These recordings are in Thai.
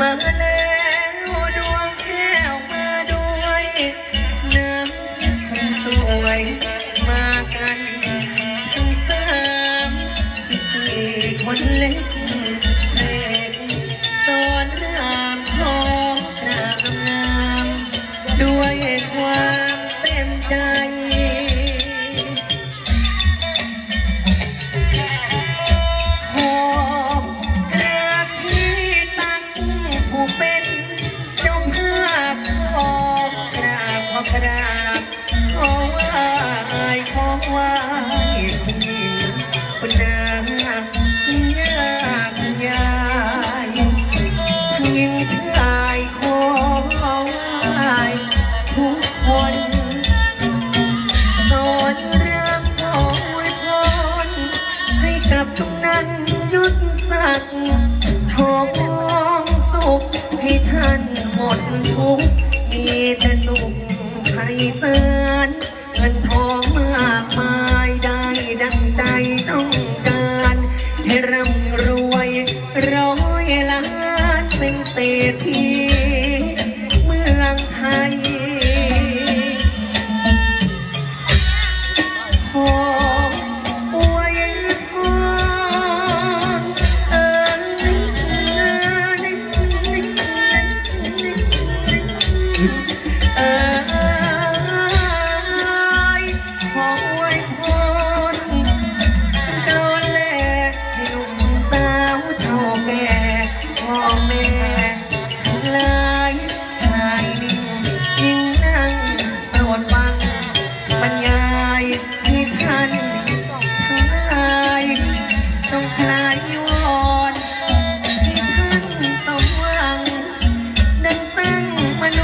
มาแล้วดวงแก้วมาด้วยน้ำคนสวยมากันทั้งสามที่สี่คนเล็กเล็กสอนรามทองกรางาม ด้วยความเต็มใจ สักดิ์ทองสุขให้ท่านหมดทุกข์มีแต่สุขไพศาลเงินทอง ลายวอนให้ท่านสมหวัง ดังตั้งมโน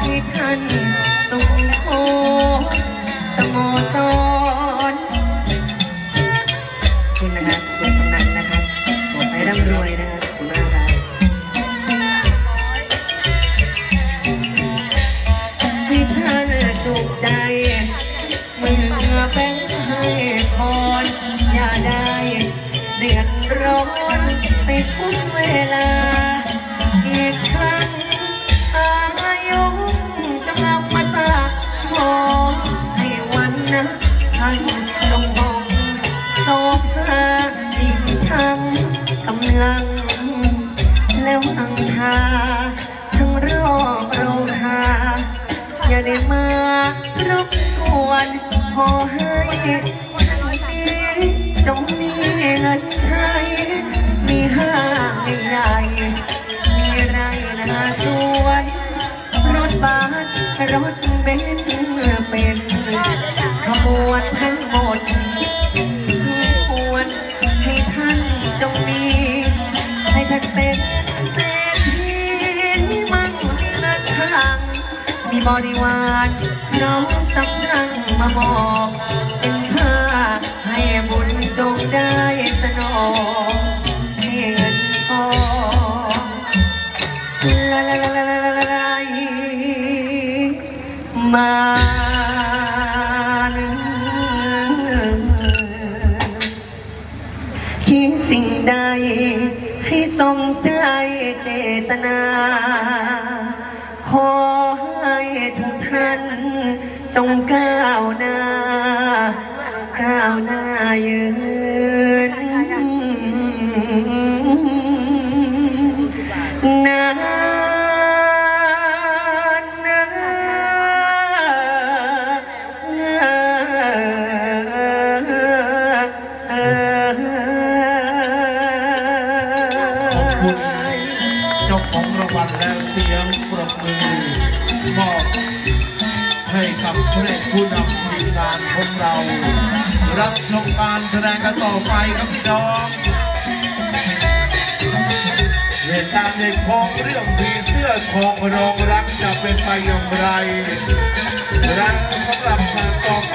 ให้ท่านสมโคสโมสรคุณนะครับคุณกำนันนะครับขอให้ร่ำรวยนะครับขอบคุณมากครับให้ท่านสุขใจ เมื่อแบ่งให้พรอย่าได้ เดือดร้อนในทุกเวลา อีกครั้งอายุจะนำมาตากหอมให้วันนะท่านลงหองโซภาอีกครั้งกำลัง แล้วหังชา ทั้งรอบโรงคาอย่าได้มารบกวนขอให้ท่านนี้จง รถเบนซ์เป็นขบวนทั้งหมดควรให้ท่านจงมี ให้ท่านเป็นเศรษฐีมั่งมีเงินทางมีบริวารน้องสำนังมาบอก คิดสิ่งใด ให้สมใจเจตนา ขอให้ทุกท่าน จงก้าวหน้า ก้าวหน้ายืนนา มอบให้กับพระเอกผู้นำทีมงานของเรา รับชมการแสดงกันต่อไปครับพี่น้องเหตุการณ์ในคลองเรื่องผีเสื้อของรองรักจะเป็นไปอย่างไรรักสำหรับมาต่อไป